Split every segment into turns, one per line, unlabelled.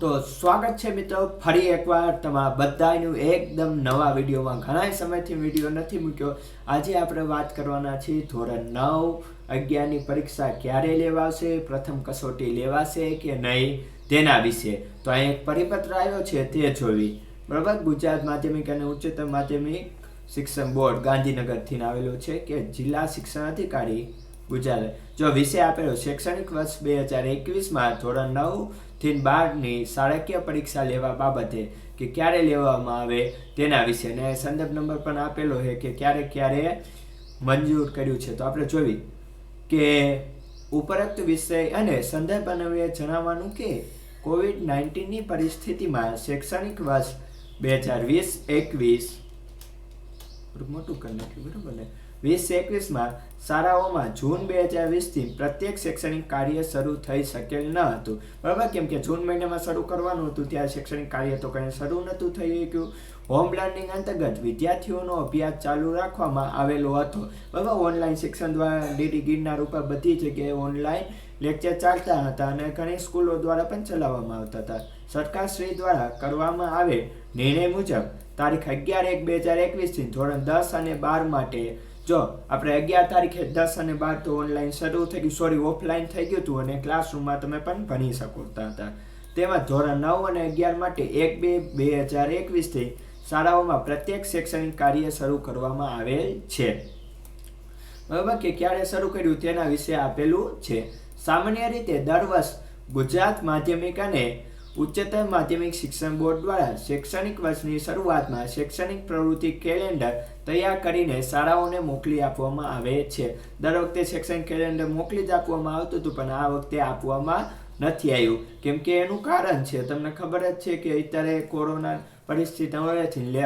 તો સ્વાગત છે મિત્રો ફરી એકવાર તમારા બધાનું એકદમ નવા વિડીયોમાં ઘણા સમયથી વિડીયો નથી મૂક્યો આજે આપણે વાત કરવાના છીએ ધોરણ નવ અગિયારની પરીક્ષા ક્યારે લેવાશે પ્રથમ કસોટી લેવાશે કે નહીં તેના વિશે તો અહીં એક પરિપત્ર આવ્યો છે તે જોવી બરાબર ગુજરાત માધ્યમિક અને ઉચ્ચતર માધ્યમિક શિક્ષણ બોર્ડ ગાંધીનગરથી આવેલો છે કે જિલ્લા શિક્ષણ અધિકારી ગુજરાત જો વિષય આપેલો શૈક્ષણિક વર્ષ બે હજાર એકવીસમાં ધોરણ નવ થી બારની શાળાકીય પરીક્ષા લેવા બાબતે કે ક્યારે લેવામાં આવે તેના વિશે અને સંદર્ભ નંબર પણ આપેલો છે કે ક્યારે ક્યારે મંજૂર કર્યું છે તો આપણે જોવી કે ઉપરોક્ત વિષય અને સંદર્ભ અન્વયે જણાવવાનું કે કોવિડ નાઇન્ટીનની પરિસ્થિતિમાં શૈક્ષણિક વર્ષ બે હજાર વીસ એકવીસ મોટું કરી નાખ્યું બરાબર ને વીસ એકવીસમાં શાળાઓમાં જૂન બે હજાર વીસથી પ્રત્યેક શૈક્ષણિક કાર્ય શરૂ થઈ શકેલ ન હતું બરાબર કેમ કે જૂન મહિનામાં શરૂ કરવાનું હતું ત્યારે શૈક્ષણિક કાર્ય તો કંઈ શરૂ નહોતું થઈ ગયું હોમ લર્નિંગ અંતર્ગત વિદ્યાર્થીઓનો અભ્યાસ ચાલુ રાખવામાં આવેલો હતો બરાબર ઓનલાઈન શિક્ષણ દ્વારા ડીડી ગિરનાર ઉપર બધી જગ્યાએ ઓનલાઈન લેક્ચર ચાલતા હતા અને ઘણી સ્કૂલો દ્વારા પણ ચલાવવામાં આવતા હતા સરકારશ્રી દ્વારા કરવામાં આવે નિર્ણય મુજબ તારીખ અગિયાર એક બે હજાર એકવીસથી ધોરણ દસ અને બાર માટે જો આપણે અગિયાર તારીખે દસ અને બાર તો ઓનલાઈન શરૂ થઈ ગયું સોરી ઓફલાઈન થઈ ગયું હતું અને ક્લાસરૂમમાં તમે પણ ભણી શકતા હતા તેમાં ધોરણ નવ અને અગિયાર માટે એક બે બે હજાર એકવીસથી શાળાઓમાં પ્રત્યેક શૈક્ષણિક કાર્ય શરૂ કરવામાં આવેલ છે બરાબર કે ક્યારે શરૂ કર્યું તેના વિશે આપેલું છે સામાન્ય રીતે દર વર્ષ ગુજરાત માધ્યમિક અને ઉચ્ચતર માધ્યમિક શિક્ષણ બોર્ડ દ્વારા શૈક્ષણિક વર્ષની શરૂઆતમાં શૈક્ષણિક પ્રવૃત્તિ કેલેન્ડર તૈયાર કરીને શાળાઓને મોકલી આપવામાં આવે છે દર વખતે શૈક્ષણિક કેલેન્ડર મોકલી જ આપવામાં આવતું હતું પણ આ વખતે આપવામાં નથી આવ્યું કેમ કે એનું કારણ છે તમને ખબર જ છે કે અત્યારે કોરોના પરિસ્થિતિ હોવાથી લે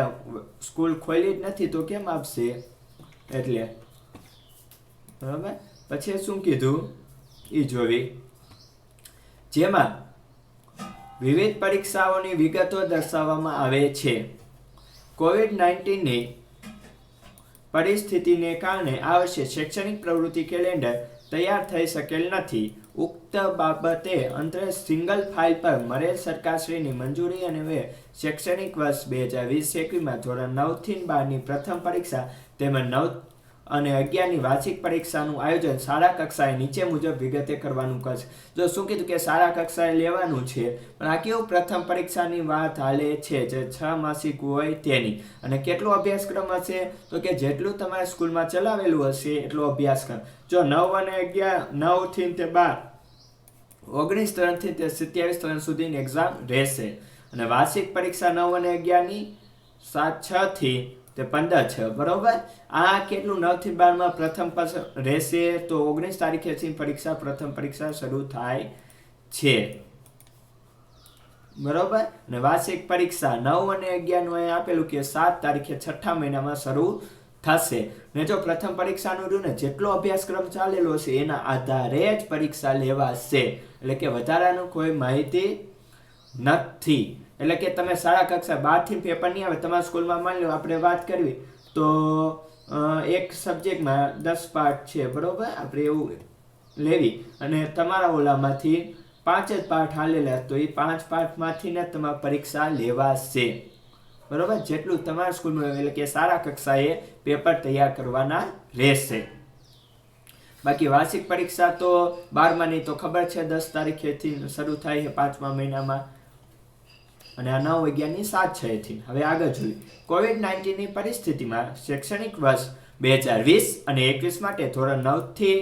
સ્કૂલ ખોલી જ નથી તો કેમ આપશે એટલે બરાબર પછી શું કીધું એ જોવી જેમાં વિવિધ પરીક્ષાઓની વિગતો દર્શાવવામાં આવે છે કોવિડ નાઇન્ટીનની પરિસ્થિતિને કારણે આ વર્ષે શૈક્ષણિક પ્રવૃત્તિ કેલેન્ડર તૈયાર થઈ શકેલ નથી ઉક્ત બાબતે અંતરે સિંગલ ફાઇલ પર મરેલ સરકારશ્રીની મંજૂરી અને વે શૈક્ષણિક વર્ષ બે હજાર વીસ એકવીસમાં ધોરણ નવથી બારની પ્રથમ પરીક્ષા તેમજ નવ અને અગિયારની વાર્ષિક પરીક્ષાનું આયોજન શાળા કક્ષાએ નીચે મુજબ વિગતે કરવાનું કરશે જો શું કીધું કે શાળા કક્ષાએ લેવાનું છે પણ આ કેવું પ્રથમ પરીક્ષાની વાત હાલે છે જે છ માસિક હોય તેની અને કેટલો અભ્યાસક્રમ હશે તો કે જેટલું તમારે સ્કૂલમાં ચલાવેલું હશે એટલો અભ્યાસક્રમ જો નવ અને અગિયાર નવથી તે બાર ઓગણીસ ત્રણથી તે સત્યાવીસ ત્રણ સુધીની એક્ઝામ રહેશે અને વાર્ષિક પરીક્ષા નવ અને અગિયારની સાત છથી તે પંદર છે બરોબર આ કેટલું નવથી બારમાં પ્રથમ રહેશે તો ઓગણીસ તારીખેથી પરીક્ષા પ્રથમ પરીક્ષા શરૂ થાય છે બરોબર અને વાર્ષિક પરીક્ષા નવ અને અગિયારનું અહીં આપેલું કે સાત તારીખે છઠ્ઠા મહિનામાં શરૂ થશે ને જો પ્રથમ પરીક્ષાનું રહ્યું ને જેટલો અભ્યાસક્રમ ચાલેલો છે એના આધારે જ પરીક્ષા લેવાશે એટલે કે વધારાનું કોઈ માહિતી નથી એટલે કે તમે શાળા કક્ષા બારથી પેપર નહીં આવે તમારા સ્કૂલમાં માની લો આપણે વાત કરવી તો એક સબ્જેક્ટમાં દસ પાઠ છે બરાબર આપણે એવું લેવી અને તમારા ઓલામાંથી પાંચ જ પાઠ હાલેલા તો એ પાંચ પાઠમાંથી ને તમારે પરીક્ષા લેવાશે બરાબર જેટલું તમારા સ્કૂલમાં એટલે કે સારા કક્ષાએ પેપર તૈયાર કરવાના રહેશે બાકી વાર્ષિક પરીક્ષા તો બારમાની તો ખબર છે દસ તારીખેથી શરૂ થાય છે પાંચમા મહિનામાં અને નવ વિજ્ઞાનની સાત છથી હવે આગળ જોઈએ કોવિડ નાઇન્ટીનની પરિસ્થિતિમાં શૈક્ષણિક વર્ષ બે હજાર વીસ અને એકવીસ માટે ધોરણ નવથી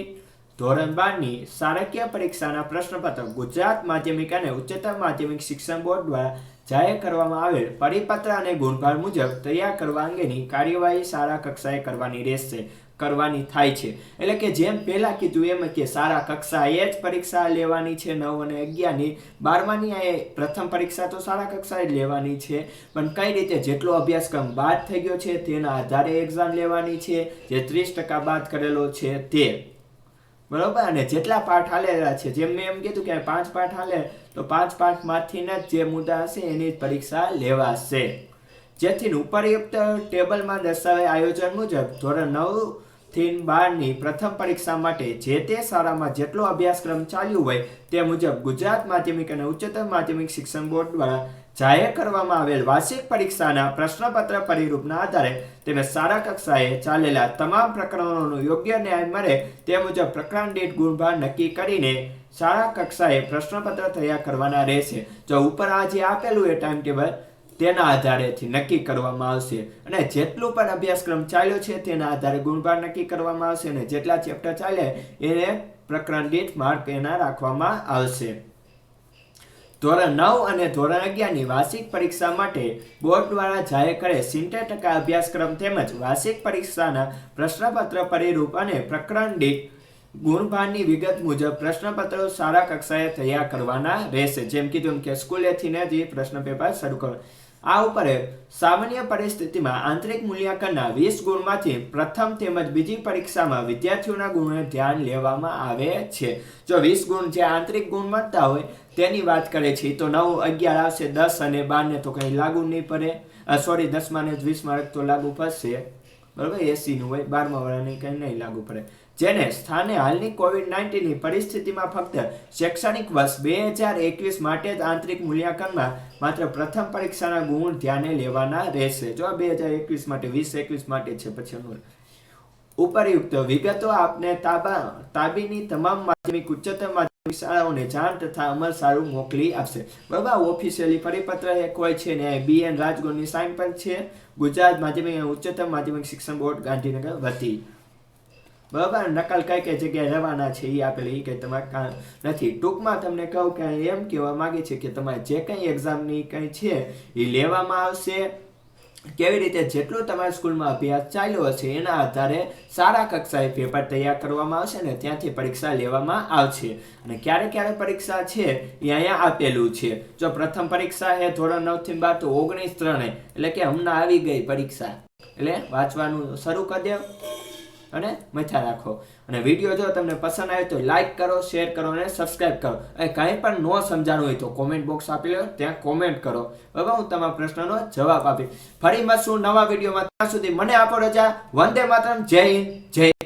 ધોરણ બારની સારકીય પરીક્ષાના પ્રશ્નપત્ર ગુજરાત માધ્યમિક અને ઉચ્ચતર માધ્યમિક શિક્ષણ બોર્ડ દ્વારા જાહેર કરવામાં આવેલ પરિપત્ર અને ગુણભાર મુજબ તૈયાર કરવા અંગેની કાર્યવાહી શાળા કક્ષાએ કરવાની રહેશે કરવાની થાય છે એટલે કે જેમ પહેલાં કીધું એમ કે સારા કક્ષાએ જ પરીક્ષા લેવાની છે નવ અને અગિયારની બારમાની આ પ્રથમ પરીક્ષા તો સારા કક્ષાએ જ લેવાની છે પણ કઈ રીતે જેટલો અભ્યાસક્રમ બાદ થઈ ગયો છે તેના આધારે એક્ઝામ લેવાની છે જે ત્રીસ ટકા બાદ કરેલો છે તે બરોબર અને જેટલા પાઠ હાલેલા છે જેમ મેં એમ કીધું કે પાંચ પાઠ હાલે તો પાંચ પાઠમાંથીના જ જે મુદ્દા હશે એની પરીક્ષા લેવાશે જેથી ઉપરયુક્ત ટેબલમાં દર્શાવેલ આયોજન મુજબ ધોરણ નવ થીન બારની પ્રથમ પરીક્ષા માટે જે તે શાળામાં જેટલો અભ્યાસક્રમ ચાલ્યું હોય તે મુજબ ગુજરાત માધ્યમિક અને ઉચ્ચતર માધ્યમિક શિક્ષણ બોર્ડ દ્વારા જાહેર કરવામાં આવેલ વાર્ષિક પરીક્ષાના પ્રશ્નપત્ર પરિરૂપના આધારે તેમજ શાળા કક્ષાએ ચાલેલા તમામ પ્રકરણોનો યોગ્ય ન્યાય મળે તે મુજબ પ્રકરણ દીઠ ગુણભાર નક્કી કરીને શાળા કક્ષાએ પ્રશ્નપત્ર તૈયાર કરવાના રહેશે જો ઉપર આ જે આપેલું એ ટાઈમ ટેબલ તેના આધારેથી નક્કી કરવામાં આવશે અને જેટલું પણ અભ્યાસક્રમ ચાલ્યો છે તેના આધારે ગુણભાર નક્કી કરવામાં આવશે અને જેટલા ચેપ્ટર ચાલે એને પ્રકરણ દીઠ માર્ક એના રાખવામાં આવશે ધોરણ નવ અને ધોરણ અગિયારની વાર્ષિક પરીક્ષા માટે બોર્ડ દ્વારા જાહેર કરેલ સિત્તેર ટકા અભ્યાસક્રમ તેમજ વાર્ષિક પરીક્ષાના પ્રશ્નપત્ર પરિરૂપ અને પ્રકરણ દીઠ ગુણભારની વિગત મુજબ પ્રશ્નપત્રો સારા કક્ષાએ તૈયાર કરવાના રહેશે જેમ કીધું કે સ્કૂલેથી ને જ પ્રશ્ન પેપર શરૂ કરવા આ ઉપર સામાન્ય પરિસ્થિતિમાં આંતરિક મૂલ્યાંકનના વીસ ગુણમાંથી પ્રથમ તેમજ બીજી પરીક્ષામાં વિદ્યાર્થીઓના ગુણને ધ્યાન લેવામાં આવે છે જો વીસ ગુણ જે આંતરિક ગુણ મળતા હોય તેની વાત કરે છે તો નવ અગિયાર આવશે દસ અને બારને તો કંઈ લાગુ નહીં પડે સોરી દસમાને ને વીસ માર્ક તો લાગુ પડશે બરાબર એસીનું હોય બારમા વાળાને કંઈ નહીં લાગુ પડે જેને સ્થાને હાલની કોવિડ નાઇન્ટીનની પરિસ્થિતિમાં ફક્ત શૈક્ષણિક વર્ષ બે હજાર એકવીસ માટે જ આંતરિક મૂલ્યાંકનમાં માત્ર પ્રથમ પરીક્ષાના ગુણ ધ્યાને લેવાના રહેશે જો બે હજાર એકવીસ માટે વીસ એકવીસ માટે છે પછી અનુર ઉપરયુક્ત વિગતો આપને તાબા તાબીની તમામ માધ્યમિક ઉચ્ચતર માધ્યમિક શાળાઓને જાણ તથા અમલ સારું મોકલી આપશે બરાબર ઓફિશિયલી પરિપત્ર એક હોય છે ને બી એન રાજગોરની સાઇન પણ છે ગુજરાત માધ્યમિક ઉચ્ચતર માધ્યમિક શિક્ષણ બોર્ડ ગાંધીનગર વતી બરાબર નકલ કઈ કઈ જગ્યાએ રહેવાના છે એ આપેલી એ કંઈ તમારે નથી ટૂંકમાં તમને કહું કે એમ કહેવા માંગે છે કે તમારે જે કંઈ એક્ઝામની કંઈ છે એ લેવામાં આવશે કેવી રીતે જેટલો તમારા સ્કૂલમાં અભ્યાસ ચાલ્યો હશે એના આધારે સારા કક્ષાએ પેપર તૈયાર કરવામાં આવશે ને ત્યાંથી પરીક્ષા લેવામાં આવશે અને ક્યારે ક્યારે પરીક્ષા છે એ અહીંયા આપેલું છે જો પ્રથમ પરીક્ષા એ ધોરણ નવથી બાર તો ઓગણીસ ત્રણે એટલે કે હમણાં આવી ગઈ પરીક્ષા એટલે વાંચવાનું શરૂ કરી દે અને મજા રાખો અને વિડીયો જો તમને પસંદ આવે તો લાઇક કરો શેર કરો અને સબસ્ક્રાઇબ કરો અને કંઈ પણ ન સમજાણું હોય તો કોમેન્ટ બોક્સ આપી લો ત્યાં કોમેન્ટ કરો હવે હું તમારા પ્રશ્નનો જવાબ આપીશ ફરી મળશું નવા વિડીયોમાં ત્યાં સુધી મને આપો રજા વંદે માતરમ જય હિન્દ જય